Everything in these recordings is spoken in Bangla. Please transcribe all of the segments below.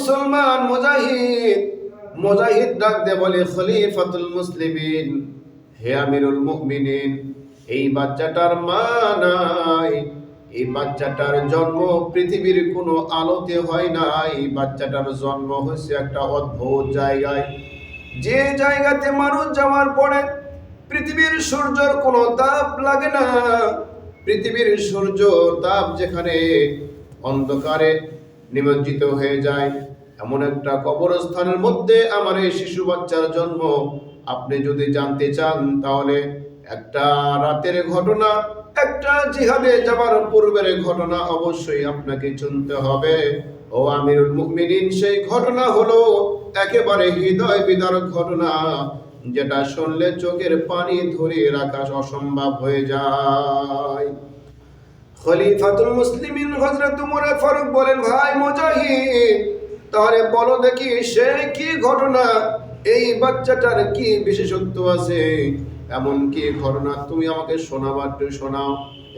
মুসলমান মুজাহিদ। মুজাহিদ ডাক দে বলে, খলিফাতুল মুসলিমিন, হে আমিরুল মুমিনিন, এই বাচ্চাটার মা নাই। এই বাচ্চাটার জন্ম পৃথিবীর কোনো আলোতে হয় না। এই বাচ্চাটার জন্ম হয়েছে একটা অদ্ভুত জায়গায়। যে জায়গাতে মানুষ যাওয়ার পরে পৃথিবীর সূর্যর কোনো তাপ লাগে না। পৃথিবীর সূর্য তাপ যেখানে অন্ধকারে নিমজ্জিত হয়ে যায়। এমন একটা কবরস্থানের মধ্যে আমার এই শিশু বাচ্চার জন্ম। আপনি যদি জানতে চান, তাহলে একটা রাতের ঘটনা, একটা জিহাদে যাবার পূর্বের ঘটনা অবশ্যই আপনাকে শুনতে হবে। ও আমিরুল মুমিনিন, সেই ঘটনা হলো একেবারে হৃদয় বিদারক ঘটনা, যেটা শুনলে চোখের পানি ধরে রাখা অসম্ভব হয়ে যায়। খলিফাতুল মুসলিমিন হযরত উমর ফারুক বলেন, ভাই মুজাহিদ, তাহলে বলো দেখি সে কি ঘটনা? এই বাচ্চাটার কি বিশেষত্ব আছে? এমন কি ঘটনা? তুমি আমাকে শোনাবার শোনাও।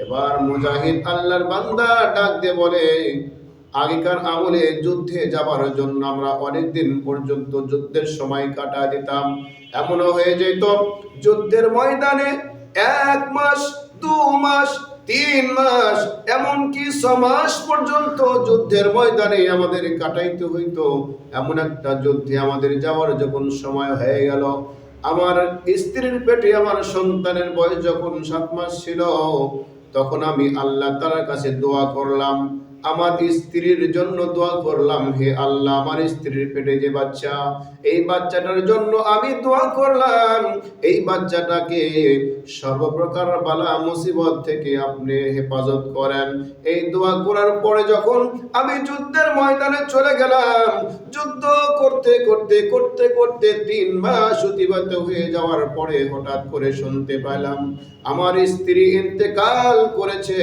এবার মুজাহিদ আল্লাহর বান্দা ডাক দিয়ে বলে, আগেকার আমলে যুদ্ধে যাবার জন্য আমরা অনেক দিন পর্যন্ত যুদ্ধের সময় কাটা দিতাম। এমনও হয়ে যেত, যুদ্ধের ময়দানে এক মাস, দু মাস তিন মাস, এমনকি ছ মাস পর্যন্ত যুদ্ধের ময়দানে আমাদের কাটাইতে হইতো। এমন একটা যুদ্ধে আমাদের যাওয়ার যখন সময় হয়ে গেল, আমার স্ত্রীর পেটে আমার সন্তানের বয়স যখন সাত মাস ছিল, তখন আমি আল্লাহ তালার কাছে দোয়া করলাম আমার স্ত্রীর জন্য দোয়া করলাম, হে আল্লাহ, আমার স্ত্রীর পেটে যে বাচ্চা, এই বাচ্চাটার জন্য আমি দোয়া করলাম। এই বাচ্চাটাকে সর্বপ্রকার বালা মুসিবত থেকে আপনি হেফাজত করেন। এই দোয়া করার পরে যখন আমি যুদ্ধের ময়দানে চলে গেলাম, যুদ্ধ করতে করতে করতে করতে তিন মাস অতিবাহিত হয়ে যাওয়ার পরে হঠাৎ করে শুনতে পেলাম আমার স্ত্রী ইন্তেকাল করেছে।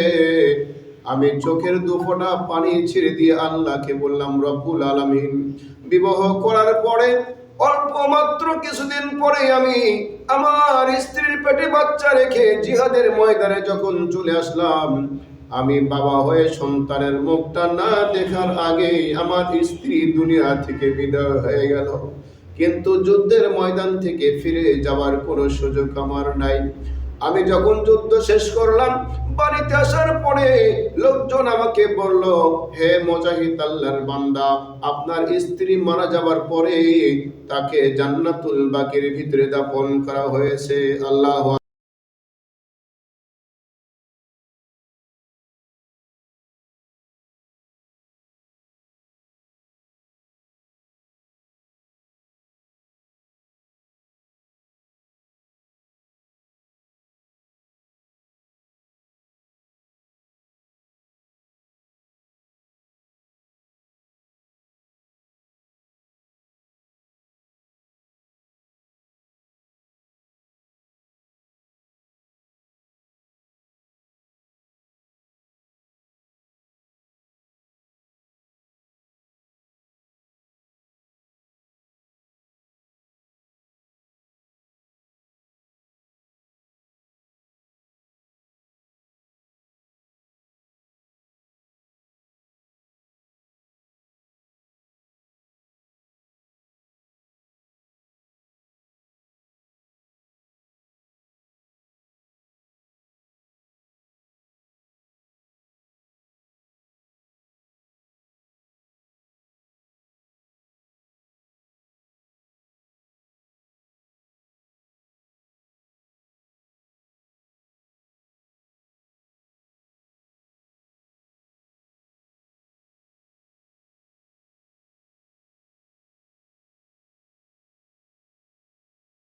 আমি চোখের দুফোঁটা পানি ছেড়ে দিয়ে আল্লাহকে বললাম, রব্বুল আলামিন। বিবাহ করার পরে, অল্প মাত্র কিছুদিন পরে আমি আমার স্ত্রীর পেটে বাচ্চা রেখে জিহাদের ময়দানে যখন চলে আসলাম, আমি বাবা হয়ে সন্তানের মুখটা না দেখার আগেই আমার স্ত্রী দুনিয়া থেকে বিদায় হয়ে গেল। কিন্তু যুদ্ধের ময়দান থেকে ফিরে যাওয়ার কোনো সুযোগ আমার নাই। আমি যখন যুদ্ধ শেষ করলাম, বাড়িতে আসার পরে লোকজন আমাকে বলল, হে মোজাহিদ আল্লাহর বান্দা, আপনার স্ত্রী মারা যাবার পরে তাকে জান্নাতুল বাকির ভিতরে দাফন করা হয়েছে। আল্লাহ